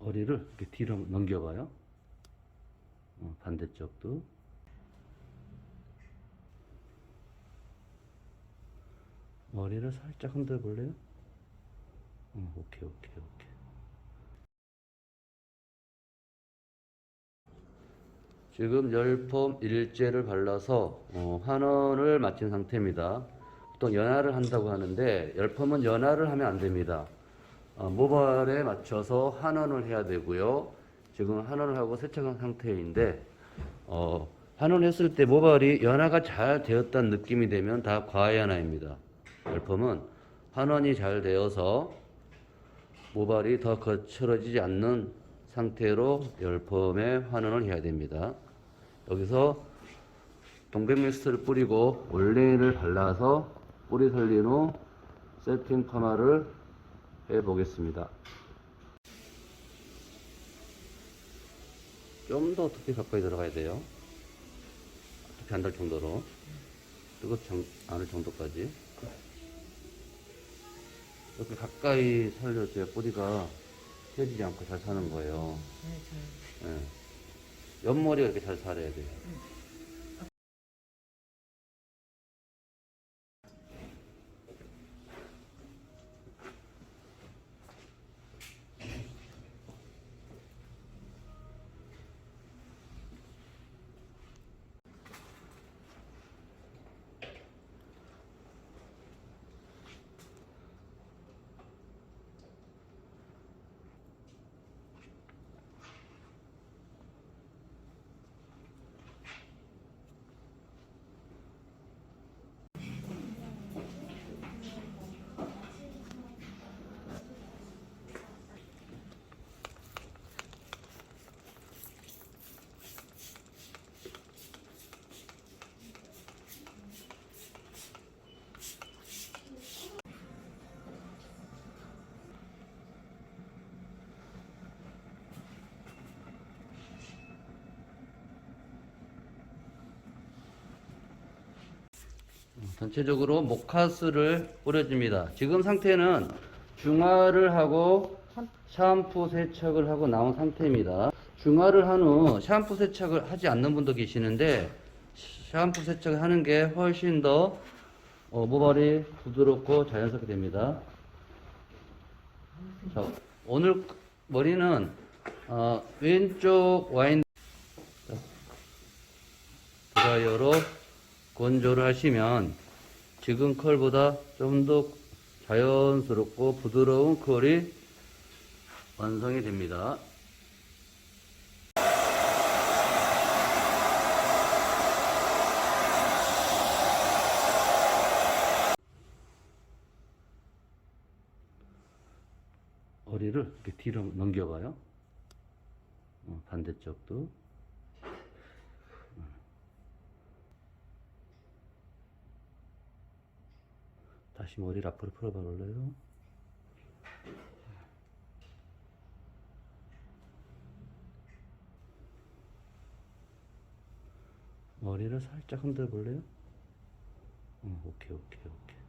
머리를 이렇게 뒤로 넘겨봐요. 어, 반대쪽도. 머리를 살짝 흔들어 볼래요? 어, 오케이, 오케이, 오케이. 지금 열폼 일제를 발라서 어, 환원을 마친 상태입니다. 보통 연화를 한다고 하는데 열폼은 연화를 하면 안 됩니다. 어, 모발에 맞춰서 환원을 해야 되고요. 지금 환원을 하고 세척한 상태인데 어, 환원했을 때 모발이 연화가 잘 되었다는 느낌이 되면 다 과연화입니다. 열폼은 환원이 잘 되어서 모발이 더 거칠어지지 않는 상태로 열폼에 환원을 해야 됩니다. 여기서 동백미스트를 뿌리고 올레인을 발라서 뿌리 살린 후 세팅 파마를 해 보겠습니다. 좀 더 두피 가까이 들어가야 돼요. 두피 안 닿을 정도로 뜨겁지 않을 정도까지 이렇게 가까이 살려줘야 뿌리가 펴지지 않고 잘 사는 거예요. 네, 잘. 예. 옆머리가 이렇게 잘 살아야 돼요. 전체적으로 모카스를 뿌려줍니다. 지금 상태는 중화를 하고 샴푸 세척을 하고 나온 상태입니다. 중화를 한 후 샴푸 세척을 하지 않는 분도 계시는데 샴푸 세척을 하는 게 훨씬 더 어, 모발이 부드럽고 자연스럽게 됩니다. 자, 오늘 머리는 어, 왼쪽 와인 드라이어로 건조를 하시면 지금 컬보다 좀 더 자연스럽고 부드러운 컬이 완성이 됩니다. 머리를 이렇게 뒤로 넘겨봐요. 어, 반대쪽도. 다시 머리를 앞으로 풀어봐 볼래요? 머리를 살짝 흔들어 볼래요? 어, 오케이, 오케이, 오케이.